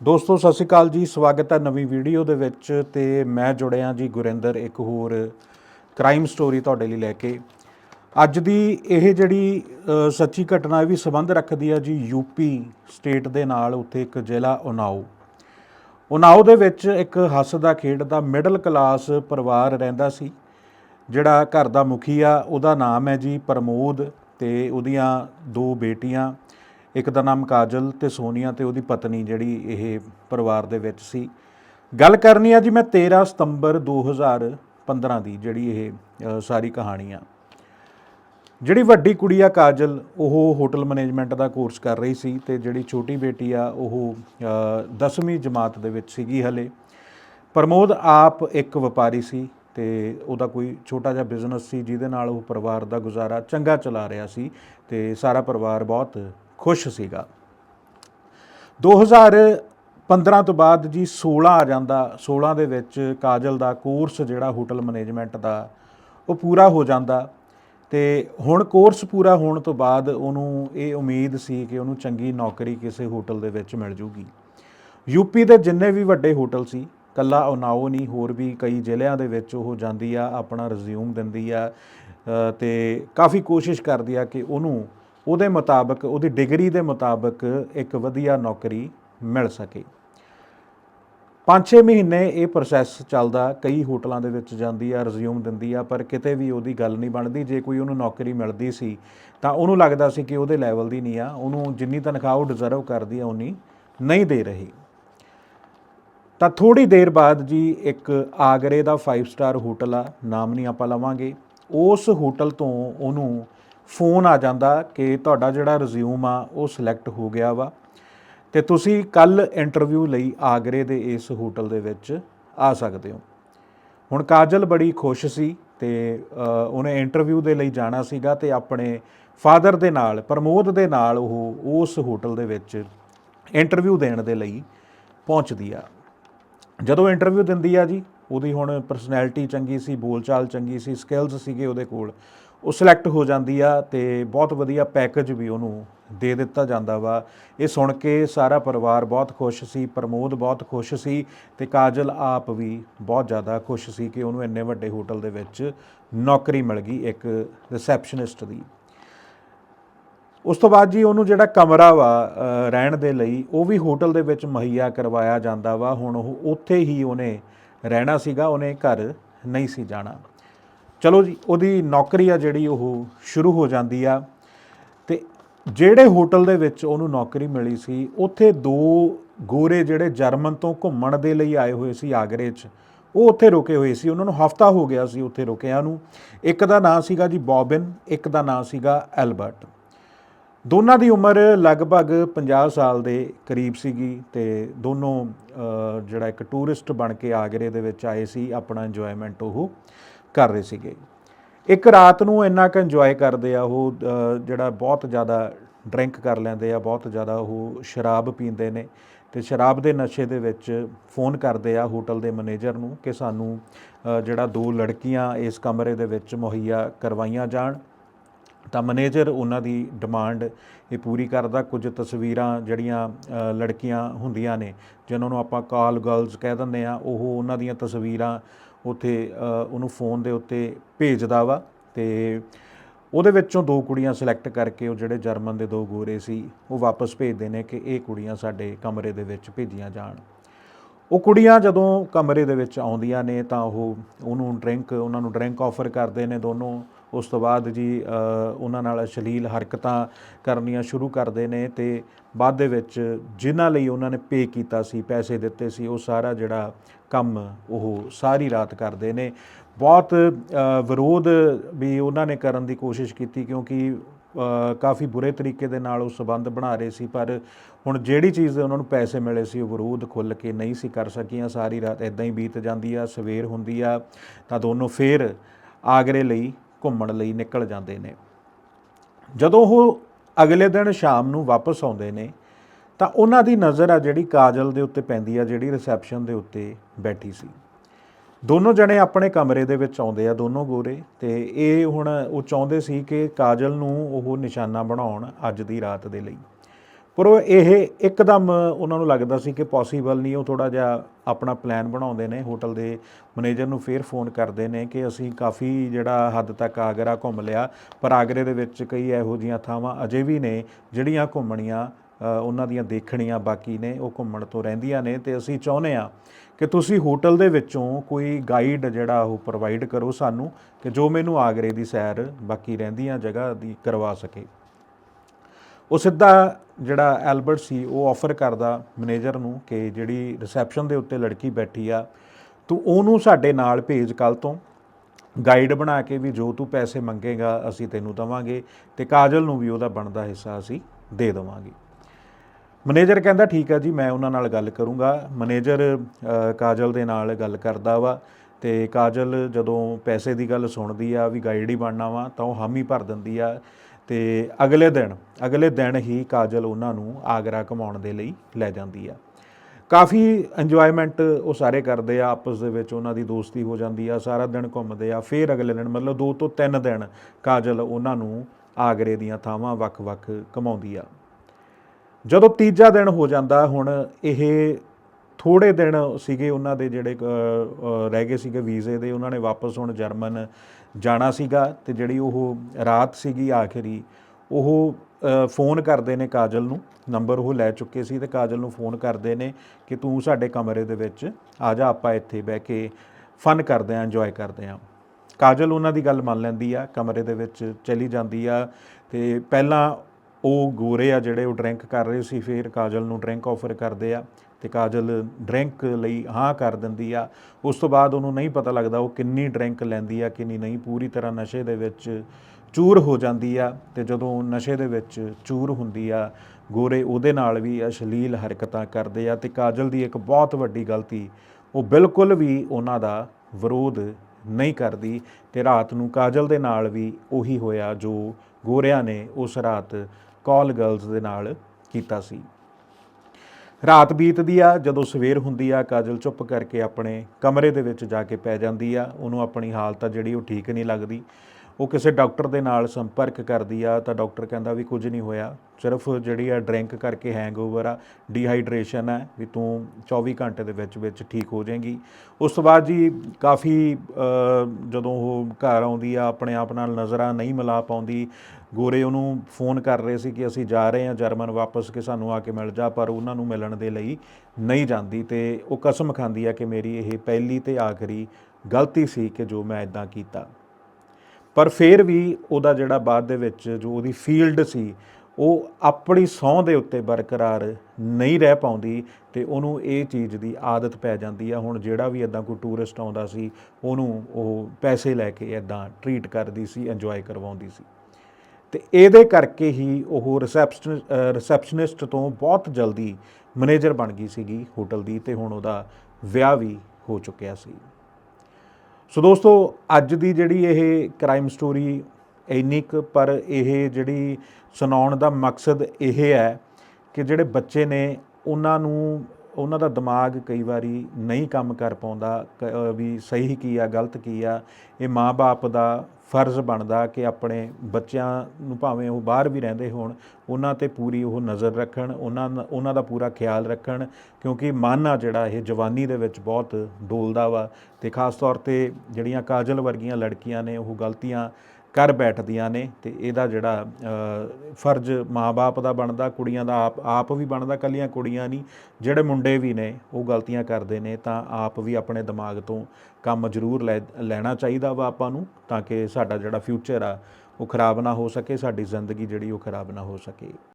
ਦੋਸਤੋ, ਸਤਿ ਸ਼੍ਰੀ ਅਕਾਲ ਜੀ। ਸਵਾਗਤ ਹੈ ਨਵੀਂ ਵੀਡੀਓ ਦੇ ਵਿੱਚ ਤੇ ਮੈਂ ਜੁੜਿਆ ਜੀ ਗੁਰਿੰਦਰ, ਇੱਕ ਹੋਰ ਕ੍ਰਾਈਮ ਸਟੋਰੀ ਤੁਹਾਡੇ ਲਈ ਲੈ ਕੇ। ਅੱਜ ਦੀ ਇਹ ਜਿਹੜੀ ਸੱਚੀ ਘਟਨਾ ਇਹ ਵੀ ਸੰਬੰਧ ਰੱਖਦੀ ਹੈ ਜੀ ਯੂਪੀ ਸਟੇਟ ਦੇ ਨਾਲ, ਉੱਥੇ ਇੱਕ ਜ਼ਿਲ੍ਹਾ ਉਨਾਓ। ਉਨਾਓ ਦੇ ਵਿੱਚ ਇੱਕ ਹੱਸਦਾ ਖੇਡਦਾ ਮਿਡਲ ਕਲਾਸ ਪਰਿਵਾਰ ਰਹਿੰਦਾ ਸੀ, ਜਿਹੜਾ ਘਰ ਦਾ ਮੁਖੀ ਆ, ਉਹਦਾ ਨਾਮ ਹੈ ਜੀ ਪ੍ਰਮੋਦ ਤੇ ਉਹਦੀਆਂ ਦੋ ਬੇਟੀਆਂ। ਇੱਕ ਦਾ ਨਾਮ ਕਾਜਲ ਤੇ ਸੋਨੀਆ ਤੇ ਉਹਦੀ ਪਤਨੀ ਜਿਹੜੀ ਇਹ ਪਰਿਵਾਰ ਦੇ ਵਿੱਚ ਸੀ। ਗੱਲ ਕਰਨੀ ਆ ਜੀ ਮੈਂ 13 ਸਤੰਬਰ 2015 ਦੀ ਜਿਹੜੀ ਇਹ ਸਾਰੀ ਕਹਾਣੀ ਆ। ਜਿਹੜੀ ਵੱਡੀ ਕੁੜੀ ਆ ਕਾਜਲ, ਉਹ ਹੋਟਲ ਮੈਨੇਜਮੈਂਟ ਦਾ ਕੋਰਸ ਕਰ ਰਹੀ ਸੀ ਤੇ ਜਿਹੜੀ ਛੋਟੀ ਬੇਟੀ ਆ ਉਹ 10ਵੀਂ ਜਮਾਤ ਦੇ ਵਿੱਚ ਸੀਗੀ ਹਲੇ। ਪ੍ਰਮੋਦ ਆਪ ਇੱਕ ਵਪਾਰੀ ਸੀ ਤੇ ਉਹਦਾ ਕੋਈ ਛੋਟਾ ਜਿਹਾ ਬਿਜ਼ਨਸ ਸੀ ਜਿਹਦੇ ਨਾਲ ਉਹ ਪਰਿਵਾਰ ਦਾ ਗੁਜ਼ਾਰਾ ਚੰਗਾ ਚਲਾ ਰਿਹਾ ਸੀ ਤੇ ਸਾਰਾ ਪਰਿਵਾਰ ਬਹੁਤ ਖੁਸ਼ ਸੀਗਾ। 2015 ਤੋਂ ਬਾਅਦ ਜੀ 16 ਆ ਜਾਂਦਾ 16 ਦੇ ਵਿੱਚ ਕਾਜਲ ਦਾ ਕੋਰਸ ਜਿਹੜਾ ਹੋਟਲ ਮੈਨੇਜਮੈਂਟ ਦਾ ਉਹ ਪੂਰਾ ਹੋ ਜਾਂਦਾ ਤੇ ਹੁਣ ਕੋਰਸ ਪੂਰਾ ਹੋਣ ਤੋਂ ਬਾਅਦ ਉਹਨੂੰ ਇਹ ਉਮੀਦ ਸੀ ਕਿ ਉਹਨੂੰ ਚੰਗੀ ਨੌਕਰੀ ਕਿਸੇ ਹੋਟਲ ਦੇ ਵਿੱਚ ਮਿਲ ਜੂਗੀ। ਯੂਪੀ ਦੇ ਜਿੰਨੇ ਵੀ ਵੱਡੇ ਹੋਟਲ ਸੀ ਕੱਲਾ ਉਨਾਓ ਨਹੀਂ ਹੋਰ ਵੀ ਕਈ ਜ਼ਿਲ੍ਹਿਆਂ ਦੇ ਵਿੱਚ ਉਹ ਜਾਂਦੀ ਆ ਆਪਣਾ ਰਿਜ਼ਿਊਮ ਦਿੰਦੀ ਆ ਅ, ਤੇ ਕਾਫੀ ਕੋਸ਼ਿਸ਼ ਕਰਦੀ ਆ ਕਿ ਉਹਨੂੰ ਉਹਦੇ ਮੁਤਾਬਕ, ਉਹਦੀ ਡਿਗਰੀ ਦੇ ਮੁਤਾਬਕ ਇੱਕ ਵਧੀਆ ਨੌਕਰੀ ਮਿਲ ਸਕੇ। 5-6 ਮਹੀਨੇ ਇਹ ਪ੍ਰੋਸੈਸ ਚੱਲਦਾ, ਕਈ ਹੋਟਲਾਂ ਦੇ ਵਿੱਚ ਜਾਂਦੀ ਆ ਰਿਜ਼ਿਊਮ ਦਿੰਦੀ ਆ, ਪਰ ਕਿਤੇ ਵੀ ਉਹਦੀ ਗੱਲ ਨਹੀਂ ਬਣਦੀ। ਜੇ ਕੋਈ ਉਹਨੂੰ ਨੌਕਰੀ ਮਿਲਦੀ ਸੀ, ਤਾਂ ਉਹਨੂੰ ਲੱਗਦਾ ਸੀ ਕਿ ਉਹਦੇ ਲੈਵਲ ਦੀ ਨਹੀਂ ਆ। ਉਹਨੂੰ ਜਿੰਨੀ ਤਨਖਾਹ ਉਹ ਡਿਜ਼ਰਵ ਕਰਦੀ ਆ, ਉਨੀ ਨਹੀਂ ਦੇ ਰਹੀ। ਤਾਂ ਥੋੜੀ ਦੇਰ ਬਾਅਦ ਜੀ ਇੱਕ ਆਗਰੇ ਦਾ 5 ਸਟਾਰ ਹੋਟਲ ਆ, ਨਾਮ ਨਹੀਂ ਆਪਾਂ ਲਵਾਂਗੇ। ਉਸ ਹੋਟਲ ਤੋਂ ਉਹਨੂੰ ਫੋਨ ਆ ਜਾਂਦਾ ਕਿ ਤੁਹਾਡਾ ਜਿਹੜਾ ਰਿਜ਼ਿਊਮ ਆ, ਉਹ ਸਿਲੈਕਟ ਹੋ ਗਿਆ ਵਾ। ਤੇ ਤੁਸੀਂ ਕੱਲ ਇੰਟਰਵਿਊ ਲਈ ਆਗਰੇ ਦੇ ਇਸ ਹੋਟਲ ਦੇ ਵਿੱਚ ਆ ਸਕਦੇ ਹੋ। ਹੁਣ ਕਾਜਲ ਬੜੀ ਖੁਸ਼ ਸੀ ਤੇ ਉਹਨੇ ਇੰਟਰਵਿਊ ਦੇ ਲਈ ਜਾਣਾ ਸੀਗਾ ਤੇ ਆਪਣੇ ਫਾਦਰ ਦੇ ਨਾਲ, ਪ੍ਰਮੋਦ ਦੇ ਨਾਲ ਉਹ ਉਸ ਹੋਟਲ ਦੇ ਵਿੱਚ ਇੰਟਰਵਿਊ ਦੇਣ ਦੇ ਲਈ ਪਹੁੰਚਦੀ ਆ। ਜਦੋਂ ਇੰਟਰਵਿਊ ਦਿੰਦੀ ਆ ਜੀ, ਉਹਦੀ ਹੁਣ ਪਰਸਨੈਲਿਟੀ ਚੰਗੀ ਸੀ, ਬੋਲਚਾਲ ਚੰਗੀ ਸੀ ਸਕਿੱਲਸ ਸੀਗੇ ਉਹਦੇ ਕੋਲ ਉਹ ਸਿਲੈਕਟ ਹੋ ਜਾਂਦੀ ਆ ਤੇ ਬਹੁਤ ਵਧੀਆ ਪੈਕੇਜ ਵੀ ਉਹਨੂੰ ਦੇ ਦਿੱਤਾ ਜਾਂਦਾ ਵਾ। ਇਹ ਸੁਣ ਕੇ ਸਾਰਾ ਪਰਿਵਾਰ ਬਹੁਤ ਖੁਸ਼ ਸੀ, ਪ੍ਰਮੋਦ ਬਹੁਤ ਖੁਸ਼ ਸੀ ਤੇ ਕਾਜਲ ਆਪ ਵੀ ਬਹੁਤ ਜ਼ਿਆਦਾ ਖੁਸ਼ ਸੀ ਕਿ ਉਹਨੂੰ ਇੰਨੇ ਵੱਡੇ ਹੋਟਲ ਦੇ ਵਿੱਚ ਨੌਕਰੀ ਮਿਲ ਗਈ ਇੱਕ ਰਿਸੈਪਸ਼ਨਿਸਟ ਦੀ। ਉਸ ਤੋਂ ਬਾਅਦ ਜੀ ਉਹਨੂੰ ਜਿਹੜਾ ਕਮਰਾ ਵਾ ਰਹਿਣ ਦੇ ਲਈ ਉਹ ਵੀ ਹੋਟਲ ਦੇ ਵਿੱਚ ਮੁਹੱਈਆ ਕਰਵਾਇਆ ਜਾਂਦਾ ਵਾ। ਹੁਣ ਉਹ ਉੱਥੇ ਹੀ ਉਹਨੇ ਰਹਿਣਾ ਸੀਗਾ, ਉਹਨੇ ਘਰ ਨਹੀਂ ਸੀ ਜਾਣਾ। ਚਲੋ ਜੀ, ਉਹਦੀ ਨੌਕਰੀ ਆ ਜਿਹੜੀ ਉਹ ਸ਼ੁਰੂ ਹੋ ਜਾਂਦੀ ਆ। ਤੇ ਜਿਹੜੇ ਹੋਟਲ ਦੇ ਵਿੱਚ ਉਹਨੂੰ ਨੌਕਰੀ ਮਿਲੀ ਸੀ, ਉੱਥੇ ਦੋ ਗੋਰੇ ਜਿਹੜੇ ਜਰਮਨ ਤੋਂ ਘੁੰਮਣ ਦੇ ਲਈ ਆਏ ਹੋਏ ਸੀ ਆਗਰੇ 'ਚ, ਉਹ ਉੱਥੇ ਰੁਕੇ ਹੋਏ ਸੀ। ਉਹਨਾਂ ਨੂੰ ਹਫਤਾ ਹੋ ਗਿਆ ਸੀ ਉੱਥੇ ਰੁਕਿਆਂ ਨੂੰ। ਇੱਕ ਦਾ ਨਾਂ ਸੀਗਾ ਜੀ ਬੌਬਿਨ, ਇੱਕ ਦਾ ਨਾਂ ਸੀਗਾ ਐਲਬਰਟ। ਦੋਨਾਂ ਦੀ ਉਮਰ ਲਗਭਗ 50 ਸਾਲ ਦੇ ਕਰੀਬ ਸੀਗੀ ਤੇ ਦੋਨੋਂ ਜਿਹੜਾ ਇੱਕ ਟੂਰਿਸਟ ਬਣ ਕੇ ਆਗਰੇ ਦੇ ਵਿੱਚ ਆਏ ਸੀ, ਆਪਣਾ ਇੰਜੋਇਮੈਂਟ ਉਹ। ਕਰ ਰਹੇ ਸੀਗੇ। ਇੱਕ ਰਾਤ ਨੂੰ ਇੰਨਾ ਕੁ ਇੰਜੋਏ ਕਰਦੇ ਆ ਉਹ ਜਿਹੜਾ ਬਹੁਤ ਜ਼ਿਆਦਾ ਡਰਿੰਕ ਕਰ ਲੈਂਦੇ ਆ, ਬਹੁਤ ਜ਼ਿਆਦਾ ਉਹ ਸ਼ਰਾਬ ਪੀਂਦੇ ਨੇ ਤੇ ਸ਼ਰਾਬ ਦੇ ਨਸ਼ੇ ਦੇ ਵਿੱਚ ਫੋਨ ਕਰਦੇ ਆ ਹੋਟਲ ਦੇ ਮੈਨੇਜਰ ਨੂੰ ਕਿ ਸਾਨੂੰ ਜਿਹੜਾ ਦੋ ਲੜਕੀਆਂ ਇਸ ਕਮਰੇ ਦੇ ਵਿੱਚ ਮੁਹੱਈਆ ਕਰਵਾਈਆਂ ਜਾਣ। ਤਾਂ ਮੈਨੇਜਰ ਉਹਨਾਂ ਦੀ ਡਿਮਾਂਡ ਇਹ ਪੂਰੀ ਕਰਦਾ। ਕੁਝ ਤਸਵੀਰਾਂ ਜਿਹੜੀਆਂ ਲੜਕੀਆਂ ਹੁੰਦੀਆਂ ਨੇ, ਜਿਨ੍ਹਾਂ ਨੂੰ ਆਪਾਂ ਕਾਲ ਗਰਲਸ ਕਹਿ ਦਿੰਦੇ ਆ ਉਹ ਉਹਨਾਂ ਦੀਆਂ ਤਸਵੀਰਾਂ ਉੱਥੇ ਉਹਨੂੰ ਫੋਨ ਦੇ ਉੱਤੇ ਭੇਜਦਾ ਵਾ ਤੇ ਉਹਦੇ ਵਿੱਚੋਂ ਦੋ ਕੁੜੀਆਂ ਸਿਲੈਕਟ ਕਰਕੇ ਉਹ ਜਿਹੜੇ ਜਰਮਨ ਦੇ ਦੋ ਗੋਰੇ ਸੀ, ਉਹ ਵਾਪਸ ਭੇਜਦੇ ਨੇ ਕਿ ਇਹ ਕੁੜੀਆਂ ਸਾਡੇ ਕਮਰੇ ਦੇ ਵਿੱਚ ਭੇਜੀਆਂ ਜਾਣ। ਉਹ ਕੁੜੀਆਂ ਜਦੋਂ ਕਮਰੇ ਦੇ ਵਿੱਚ ਆਉਂਦੀਆਂ ਨੇ ਤਾਂ ਉਹ, ਉਹਨੂੰ ਡਰਿੰਕ ਉਹਨਾਂ ਨੂੰ ਡਰਿੰਕ ਆਫਰ ਕਰਦੇ ਨੇ ਦੋਨੋਂ। ਉਸ ਤੋਂ ਬਾਅਦ ਜੀ ਉਹਨਾਂ ਨਾਲ ਅਸ਼ਲੀਲ ਹਰਕਤਾਂ ਕਰਨੀਆਂ ਸ਼ੁਰੂ ਕਰਦੇ ਨੇ ਤੇ ਬਾਅਦ ਦੇ ਵਿੱਚ ਜਿਨ੍ਹਾਂ ਲਈ ਉਹਨਾਂ ਨੇ ਪੇ ਕੀਤਾ ਸੀ, ਪੈਸੇ ਦਿੱਤੇ ਸੀ, ਉਹ ਸਾਰਾ ਜਿਹੜਾ ਕੰਮ ਉਹ ਸਾਰੀ ਰਾਤ ਕਰਦੇ ਨੇ। ਬਹੁਤ ਵਿਰੋਧ ਵੀ ਉਹਨਾਂ ਨੇ ਕਰਨ ਦੀ ਕੋਸ਼ਿਸ਼ ਕੀਤੀ ਕਿਉਂਕਿ ਕਾਫੀ ਬੁਰੇ ਤਰੀਕੇ ਦੇ ਨਾਲ ਉਹ ਸਬੰਧ ਬਣਾ ਰਹੇ ਸੀ, ਪਰ ਹੁਣ ਜਿਹੜੀ ਚੀਜ਼ ਦੇ ਉਹਨਾਂ ਨੂੰ ਪੈਸੇ ਮਿਲੇ ਸੀ, ਉਹ ਵਿਰੋਧ ਖੁੱਲ ਕੇ ਨਹੀਂ ਸੀ ਕਰ ਸਕੀਆਂ। ਸਾਰੀ ਰਾਤ ਇਦਾਂ ਹੀ ਬੀਤ ਜਾਂਦੀ ਆ, ਸਵੇਰ ਹੁੰਦੀ ਆ ਤਾਂ ਦੋਨੋਂ ਫੇਰ ਆਗਰੇ ਲਈ ਘੁੰਮਣ ਲਈ ਨਿਕਲ ਜਾਂਦੇ ਨੇ। ਜਦੋਂ ਉਹ ਅਗਲੇ ਦਿਨ ਸ਼ਾਮ ਨੂੰ ਵਾਪਸ ਆਉਂਦੇ ਨੇ, ਤਾਂ ਉਹਨਾਂ ਦੀ ਨਜ਼ਰ ਆ ਜਿਹੜੀ ਕਾਜਲ ਦੇ ਉੱਤੇ ਪੈਂਦੀ ਆ, ਜਿਹੜੀ ਰਿਸੈਪਸ਼ਨ ਦੇ ਉੱਤੇ ਬੈਠੀ ਸੀ। ਦੋਨੋਂ ਜਣੇ ਆਪਣੇ ਕਮਰੇ ਦੇ ਵਿੱਚ ਆਉਂਦੇ ਆ, ਦੋਨੋਂ ਗੋਰੇ। ਤੇ ਇਹ ਹੁਣ ਉਹ ਚਾਹੁੰਦੇ ਸੀ ਕਿ ਕਾਜਲ ਨੂੰ ਉਹ ਨਿਸ਼ਾਨਾ ਬਣਾਉਣ ਅੱਜ ਦੀ ਰਾਤ ਦੇ ਲਈ। ਪਰ ਉਹ ਇਹ ਇੱਕਦਮ ਉਹਨਾਂ ਨੂੰ ਲੱਗਦਾ ਸੀ ਕਿ ਪੋਸੀਬਲ ਨਹੀਂ, ਉਹ ਥੋੜਾ ਜਿਹਾ ਆਪਣਾ ਪਲਾਨ ਬਣਾਉਂਦੇ ਨੇ ਹੋਟਲ ਦੇ ਮੈਨੇਜਰ ਨੂੰ ਫੇਰ ਫੋਨ ਕਰਦੇ ਨੇ ਕਿ ਅਸੀਂ ਕਾਫੀ ਜਿਹੜਾ ਹੱਦ ਤੱਕ ਆਗਰਾ ਘੁੰਮ ਲਿਆ, ਪਰ ਆਗਰੇ ਦੇ ਵਿੱਚ ਕਈ ਇਹੋ ਜੀਆਂ ਥਾਵਾਂ ਅਜੇ ਵੀ ਨੇ ਜਿਹੜੀਆਂ ਘੁੰਮਣੀਆਂ ਉਹਨਾਂ ਦੀਆਂ ਦੇਖਣੀਆਂ ਬਾਕੀ ਨੇ, ਉਹ ਘੁੰਮਣ ਤੋਂ ਰਹਿੰਦੀਆਂ ਨੇ ਤੇ ਅਸੀਂ ਚਾਹੁੰਦੇ ਆ ਕਿ ਤੁਸੀਂ ਹੋਟਲ ਦੇ ਵਿੱਚੋਂ ਕੋਈ ਗਾਈਡ ਜਿਹੜਾ ਉਹ ਪ੍ਰੋਵਾਈਡ ਕਰੋ ਸਾਨੂੰ ਕਿ ਜੋ ਮੈਨੂੰ ਆਗਰੇ ਦੀ ਸੈਰ ਬਾਕੀ ਰਹਿੰਦੀਆਂ ਜਗ੍ਹਾ ਦੀ ਕਰਵਾ ਸਕੇ। ਉਹ ਸਿੱਧਾ ਜਿਹੜਾ ਐਲਬਰਟ ਸੀ, ਉਹ ਆਫਰ ਕਰਦਾ ਮੈਨੇਜਰ ਨੂੰ ਕਿ ਜਿਹੜੀ ਰਿਸੈਪਸ਼ਨ ਦੇ ਉੱਤੇ ਲੜਕੀ ਬੈਠੀ ਆ, ਤੂੰ ਉਹਨੂੰ ਸਾਡੇ ਨਾਲ ਭੇਜ ਕੱਲ ਤੋਂ। ਗਾਈਡ ਬਣਾ ਕੇ ਵੀ ਜੋ ਤੂੰ ਪੈਸੇ ਮੰਗੇਗਾ, ਅਸੀਂ ਤੈਨੂੰ ਦਵਾਂਗੇ ਤੇ ਕਾਜਲ ਨੂੰ ਵੀ ਉਹਦਾ ਬਣਦਾ ਹਿੱਸਾ ਅਸੀਂ ਦੇ ਦੇਵਾਂਗੇ। ਮੈਨੇਜਰ ਕਹਿੰਦਾ, ਠੀਕ ਆ ਜੀ, ਮੈਂ ਉਹਨਾਂ ਨਾਲ ਗੱਲ ਕਰੂੰਗਾ। ਮੈਨੇਜਰ ਕਾਜਲ ਦੇ ਨਾਲ ਗੱਲ ਕਰਦਾ ਵਾ ਤੇ ਕਾਜਲ ਜਦੋਂ ਪੈਸੇ ਦੀ ਗੱਲ ਸੁਣਦੀ ਆ ਵੀ ਗਾਈਡ ਹੀ ਬਣਨਾ ਵਾ, ਤਾਂ ਉਹ ਹਾਮੀ ਭਰ ਦਿੰਦੀ ਆ ਤੇ ਅਗਲੇ ਦਿਨ ਅਗਲੇ ਦਿਨ ਹੀ ਕਾਜਲ ਉਹਨਾਂ ਨੂੰ ਆਗਰਾ ਘੁਮਾਉਣ ਦੇ ਲਈ ਲੈ ਜਾਂਦੀ ਆ। ਕਾਫੀ ਇੰਜੋਇਮੈਂਟ ਉਹ ਸਾਰੇ ਕਰਦੇ ਆ, ਆਪਸ ਦੇ ਵਿੱਚ ਉਹਨਾਂ ਦੀ ਦੋਸਤੀ ਹੋ ਜਾਂਦੀ ਆ, ਸਾਰਾ ਦਿਨ ਘੁੰਮਦੇ ਆ, ਫਿਰ ਅਗਲੇ ਦਿਨ ਮਤਲਬ 2 ਤੋਂ 3 ਦਿਨ ਕਾਜਲ ਉਹਨਾਂ ਨੂੰ ਆਗਰੇ ਦੀਆਂ ਥਾਵਾਂ ਵੱਖ-ਵੱਖ ਘੁਮਾਉਂਦੀ ਆ। ਜਦੋਂ ਤੀਜਾ ਦਿਨ ਹੋ ਜਾਂਦਾ, ਹੁਣ ਇਹ ਥੋੜੇ ਦਿਨ ਸੀਗੇ ਉਹਨਾਂ ਦੇ ਜਿਹੜੇ ਰਹਿ ਗਏ ਸੀਗੇ ਵੀਜ਼ੇ ਦੇ, ਉਹਨਾਂ ਨੇ ਵਾਪਸ ਹੁਣ ਜਰਮਨ ਜਾਣਾ ਸੀਗਾ ਤੇ ਜਿਹੜੀ ਉਹ ਰਾਤ ਸੀਗੀ ਆਖਰੀ, ਉਹ ਫੋਨ ਕਰਦੇ ਨੇ ਕਾਜਲ ਨੂੰ, ਨੰਬਰ ਉਹ ਲੈ ਚੁੱਕੇ ਸੀ ਤੇ ਕਾਜਲ ਨੂੰ ਫੋਨ ਕਰਦੇ ਨੇ ਕਿ ਤੂੰ ਸਾਡੇ ਕਮਰੇ ਦੇ ਵਿੱਚ ਆ ਜਾ, ਆਪਾਂ ਇੱਥੇ ਬਹਿ ਕੇ ਫਨ ਕਰਦੇ ਆਂ ਇੰਜੋਏ ਕਰਦੇ ਆਂ ਕਾਜਲ ਉਹਨਾਂ ਦੀ ਗੱਲ ਮੰਨ ਲੈਂਦੀ ਆ, ਕਮਰੇ ਦੇ ਵਿੱਚ ਚਲੀ ਜਾਂਦੀ ਆ ਤੇ ਪਹਿਲਾਂ ਉਹ ਗੋਰੇ ਆ ਜਿਹੜੇ ਉਹ ਡਰਿੰਕ ਕਰ ਰਹੇ ਸੀ, ਫਿਰ ਕਾਜਲ ਨੂੰ ਡਰਿੰਕ ਆਫਰ ਕਰਦੇ ਆ। ਤੇ ਕਾਜਲ ਡਰਿੰਕ ਲਈ ਹਾਂ ਕਰ ਦਿੰਦੀ ਆ। ਉਸ ਤੋਂ ਬਾਅਦ ਉਹਨੂੰ ਨਹੀਂ ਪਤਾ ਲੱਗਦਾ ਉਹ ਕਿੰਨੀ ਡਰਿੰਕ ਲੈਂਦੀ ਆ, ਕਿੰਨੀ ਨਹੀਂ। ਪੂਰੀ ਤਰ੍ਹਾਂ ਨਸ਼ੇ ਦੇ ਵਿੱਚ ਚੂਰ ਹੋ ਜਾਂਦੀ ਆ ਤੇ ਜਦੋਂ ਨਸ਼ੇ ਦੇ ਵਿੱਚ ਚੂਰ ਹੁੰਦੀ ਆ, ਗੋਰੇ ਉਹਦੇ ਨਾਲ ਵੀ ਅਸ਼ਲੀਲ ਹਰਕਤਾਂ ਕਰਦੇ ਆ ਤੇ ਕਾਜਲ ਦੀ ਇੱਕ ਬਹੁਤ ਵੱਡੀ ਗਲਤੀ, ਉਹ ਬਿਲਕੁਲ ਵੀ ਉਹਨਾਂ ਦਾ ਵਿਰੋਧ ਨਹੀਂ ਕਰਦੀ ਤੇ ਰਾਤ ਨੂੰ ਕਾਜਲ ਦੇ ਨਾਲ ਵੀ ਉਹੀ ਹੋਇਆ ਜੋ ਗੋਰਿਆਂ ਨੇ ਉਸ ਰਾਤ ਕਾਲ ਗਰਲਸ ਦੇ ਨਾਲ ਕੀਤਾ ਸੀ। ਰਾਤ ਬੀਤਦੀ ਆ, ਜਦੋਂ ਸਵੇਰ ਹੁੰਦੀ ਆ, ਕਾਜਲ ਚੁੱਪ ਕਰਕੇ ਆਪਣੇ ਕਮਰੇ ਦੇ ਵਿੱਚ ਜਾ ਕੇ ਪੈ ਜਾਂਦੀ ਆ। ਉਹਨੂੰ ਆਪਣੀ ਹਾਲਤ ਆ ਜਿਹੜੀ ਉਹ ਠੀਕ ਨਹੀਂ ਲੱਗਦੀ। ਉਹ ਕਿਸੇ ਡਾਕਟਰ ਦੇ ਨਾਲ ਸੰਪਰਕ ਕਰਦੀ ਆ ਤਾਂ ਡਾਕਟਰ ਕਹਿੰਦਾ ਵੀ ਕੁਝ ਨਹੀਂ ਹੋਇਆ। ਸਿਰਫ ਜਿਹੜੀ ਆ ਡਰਿੰਕ ਕਰਕੇ ਹੈਂਗਓਵਰ ਆ ਡੀਹਾਈਡਰੇਸ਼ਨ ਹੈ ਵੀ ਤੂੰ 24 ਘੰਟੇ ਦੇ ਵਿੱਚ ਵਿੱਚ ਠੀਕ ਹੋ ਜਾਏਗੀ। ਉਸ ਤੋਂ ਬਾਅਦ ਜੀ ਕਾਫੀ ਜਦੋਂ ਉਹ ਘਰ ਆਉਂਦੀ ਆ, ਆਪਣੇ ਆਪ ਨਾਲ ਨਜ਼ਰਾਂ ਨਹੀਂ ਮਿਲਾ ਪਾਉਂਦੀ। ਗੋਰੇ ਉਹਨੂੰ ਫੋਨ ਕਰ ਰਹੇ ਸੀ ਕਿ ਅਸੀਂ ਜਾ ਰਹੇ ਹਾਂ ਜਰਮਨ ਵਾਪਸ ਕਿ ਸਾਨੂੰ ਆ ਕੇ ਮਿਲ ਜਾ, ਪਰ ਉਹਨਾਂ ਨੂੰ ਮਿਲਣ ਦੇ ਲਈ ਨਹੀਂ ਜਾਂਦੀ ਤੇ ਉਹ ਕਸਮ ਖਾਂਦੀ ਆ ਕਿ ਮੇਰੀ ਇਹ ਪਹਿਲੀ ਤੇ ਆਖਰੀ ਗਲਤੀ ਸੀ ਕਿ ਜੋ ਮੈਂ ਇਦਾਂ ਕੀਤਾ। ਪਰ ਫਿਰ ਵੀ ਉਹਦਾ ਜਿਹੜਾ ਬਾਅਦ ਦੇ ਵਿੱਚ ਜੋ ਉਹਦੀ ਫੀਲਡ ਸੀ, ਉਹ ਆਪਣੀ ਸਹੁੰ ਦੇ ਉੱਤੇ ਬਰਕਰਾਰ ਨਹੀਂ ਰਹਿ ਪਾਉਂਦੀ ਤੇ ਉਹਨੂੰ ਇਹ ਚੀਜ਼ ਦੀ ਆਦਤ ਪੈ ਜਾਂਦੀ ਆ। ਹੁਣ ਜਿਹੜਾ ਵੀ ਇਦਾਂ ਕੋਈ ਟੂਰਿਸਟ ਆਉਂਦਾ ਸੀ, ਉਹਨੂੰ ਉਹ ਪੈਸੇ ਲੈ ਕੇ ਇਦਾਂ ਟਰੀਟ ਕਰਦੀ ਸੀ ਇੰਜੋਏ ਕਰਵਾਉਂਦੀ ਸੀ। ਤੇ ਇਹਦੇ ਕਰਕੇ ਹੀ ਉਹ ਰਿਸੈਪਸ਼ਨ ਰਿਸੈਪਸ਼ਨਿਸਟ ਤੋਂ ਬਹੁਤ ਜਲਦੀ ਮੈਨੇਜਰ ਬਣ ਗਈ ਸੀਗੀ ਹੋਟਲ ਦੀ ਤੇ ਹੁਣ ਉਹਦਾ ਵਿਆਹ ਵੀ ਹੋ ਚੁੱਕਿਆ ਸੀ। ਸੋ ਦੋਸਤੋ, ਅੱਜ ਦੀ ਜਿਹੜੀ ਇਹ ਕ੍ਰਾਈਮ ਸਟੋਰੀ ਇੰਨੀ ਕੁ, ਪਰ ਇਹ ਜਿਹੜੀ ਸੁਣਾਉਣ ਦਾ ਮਕਸਦ ਇਹ ਹੈ ਕਿ ਜਿਹੜੇ ਬੱਚੇ ਨੇ, ਉਹਨਾਂ ਨੂੰ ਉਹਨਾਂ ਦਾ ਦਿਮਾਗ ਕਈ ਵਾਰੀ ਨਹੀਂ ਕੰਮ ਕਰ ਪਾਉਂਦਾ, ਕ- ਵੀ ਸਹੀ ਕੀ ਆ, ਗਲਤ ਕੀ ਆ, ਇਹ ਮਾਪੇ ਦਾ ਫਰਜ਼ ਬਣਦਾ ਕਿ ਆਪਣੇ ਬੱਚਿਆਂ ਨੂੰ ਭਾਵੇਂ ਉਹ ਬਾਹਰ ਵੀ ਰਹਿੰਦੇ ਹੋਣ, ਉਹਨਾਂ ਤੇ ਪੂਰੀ ਉਹ ਨਜ਼ਰ ਰੱਖਣ, ਉਹਨਾਂ ਉਹਨਾਂ ਦਾ ਪੂਰਾ ਖਿਆਲ ਰੱਖਣ, ਕਿਉਂਕਿ ਮਨ ਆ ਜਿਹੜਾ ਇਹ ਜਵਾਨੀ ਦੇ ਵਿੱਚ ਬਹੁਤ ਡੋਲਦਾ ਵਾ ਤੇ ਖਾਸ ਤੌਰ ਤੇ ਜਿਹੜੀਆਂ ਕਾਜਲ ਵਰਗੀਆਂ ਲੜਕੀਆਂ ਨੇ ਉਹ ਗਲਤੀਆਂ ਕਰ ਬੈਠਦੀਆਂ ਨੇ ਤੇ ਇਹਦਾ ਜਿਹੜਾ ਅ, ਫਰਜ਼ ਮਾਪੇ ਦਾ ਬਣਦਾ ਕੁੜੀਆਂ ਦਾ ਆਪ ਆਪ ਵੀ ਬਣਦਾ ਕੱਲੀਆਂ ਕੁੜੀਆਂ ਨਹੀਂ ਜਿਹੜੇ ਮੁੰਡੇ ਵੀ ਨੇ ਉਹ ਗਲਤੀਆਂ ਕਰਦੇ ਨੇ ਤਾਂ ਆਪ ਵੀ ਆਪਣੇ ਦਿਮਾਗ ਤੋਂ ਕੰਮ ਜ਼ਰੂਰ ਲੈ ਲੈਣਾ ਚਾਹੀਦਾ ਵਾ ਆਪਾਂ ਨੂੰ ਤਾਂ ਕਿ ਸਾਡਾ ਜਿਹੜਾ ਫਿਊਚਰ ਆ ਉਹ ਖਰਾਬ ਨਾ ਹੋ ਸਕੇ ਸਾਡੀ ਜ਼ਿੰਦਗੀ ਜਿਹੜੀ ਉਹ ਖਰਾਬ ਨਾ ਹੋ ਸਕੇ।